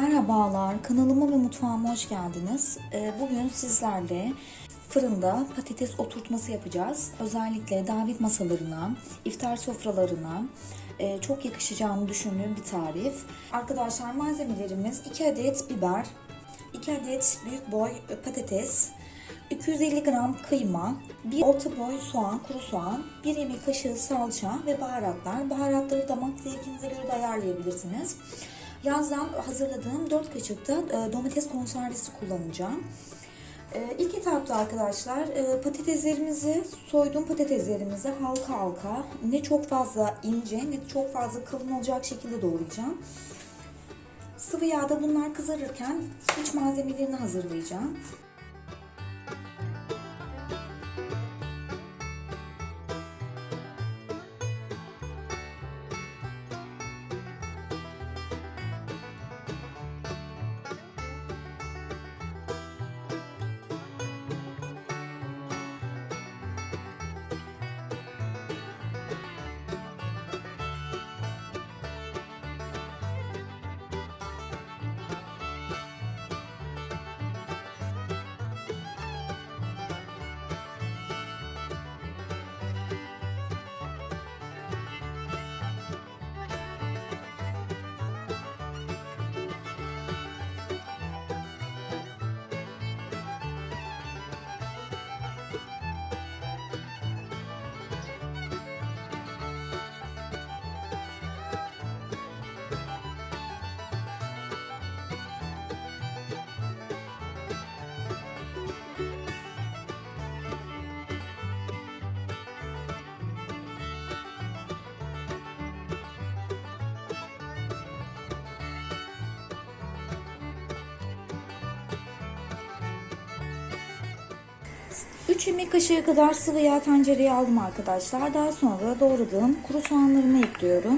Merhabalar, kanalıma ve mutfağıma hoş geldiniz. Ee, Bugün sizlerle fırında patates oturtması yapacağız. Özellikle davet masalarına, iftar sofralarına e, çok yakışacağını düşündüğüm bir tarif. Arkadaşlar malzemelerimiz 2 adet biber, 2 adet büyük boy patates, 250 gram kıyma, bir orta boy soğan, kuru soğan, bir yemek kaşığı salça ve baharatlar. Baharatları damak zevkinize göre de ayarlayabilirsiniz. Yazdan hazırladığım 4 kaşık da e, domates konservesi kullanacağım. E, İlk etapta arkadaşlar e, patateslerimizi, soyduğum patateslerimizi halka halka ne çok fazla ince ne çok fazla kalın olacak şekilde doğrayacağım. Sıvı yağda bunlar kızarırken iç malzemelerini hazırlayacağım. Üç yemek kaşığı kadar sıvı yağ tencereye aldım arkadaşlar. Daha sonra doğradığım kuru soğanlarımı ekliyorum.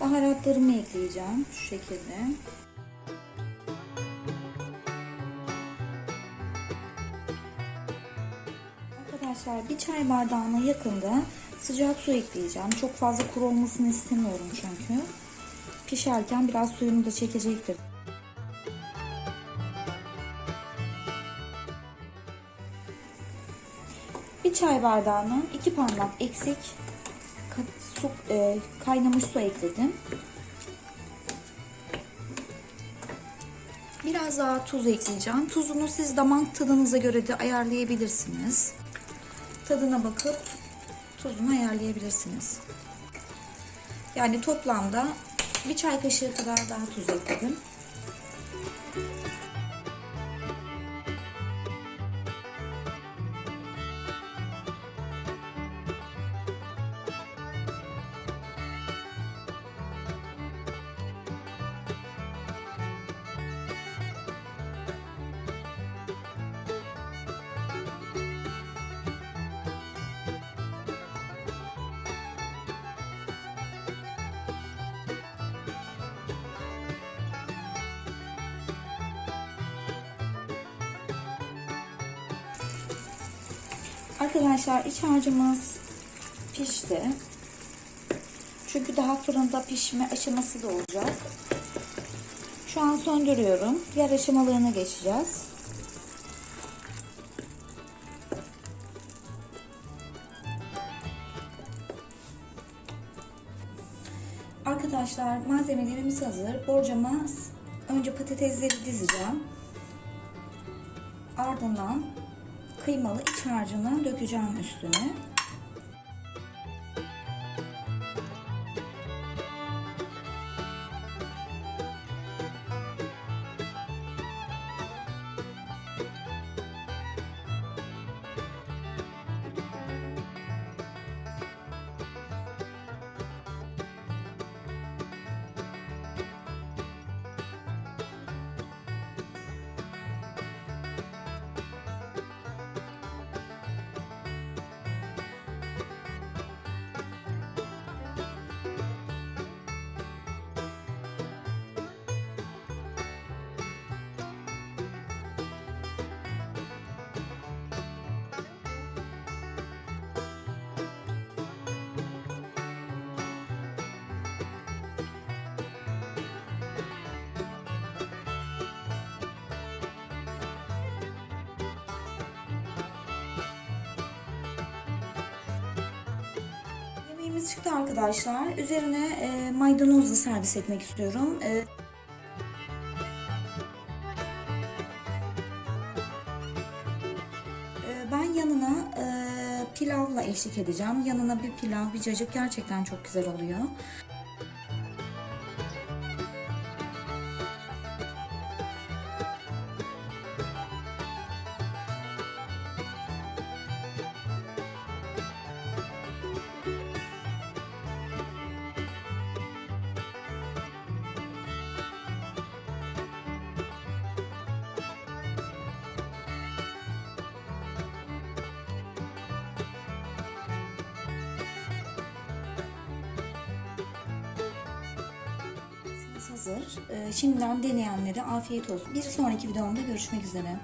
Baharatlarımı ekleyeceğim şu şekilde. Arkadaşlar bir çay bardağına yakında sıcak su ekleyeceğim. Çok fazla kuru olmasını istemiyorum çünkü. Pişerken biraz suyunu da çekecektir. Bir çay bardağına iki parmak eksik su, e, kaynamış su ekledim. Biraz daha tuz ekleyeceğim. Tuzunu siz damak tadınıza göre de ayarlayabilirsiniz. Tadına bakıp tuzunu ayarlayabilirsiniz. Yani toplamda bir çay kaşığı kadar daha tuz ekledim. Arkadaşlar iç harcımız pişti. Çünkü daha fırında pişme aşaması da olacak. Şu an söndürüyorum. Diğer aşamalarına geçeceğiz. Arkadaşlar malzemelerimiz hazır. Borcama önce patatesleri dizeceğim. Ardından kıymalı iç harcını dökeceğim üstüne. Yemeğimiz çıktı arkadaşlar. Üzerine e, maydanozla servis etmek istiyorum. E, e, ben yanına e, pilavla eşlik edeceğim. Yanına bir pilav, bir cacık gerçekten çok güzel oluyor. Hazır. E, şimdiden deneyenlere afiyet olsun. Bir sonraki videomda görüşmek üzere.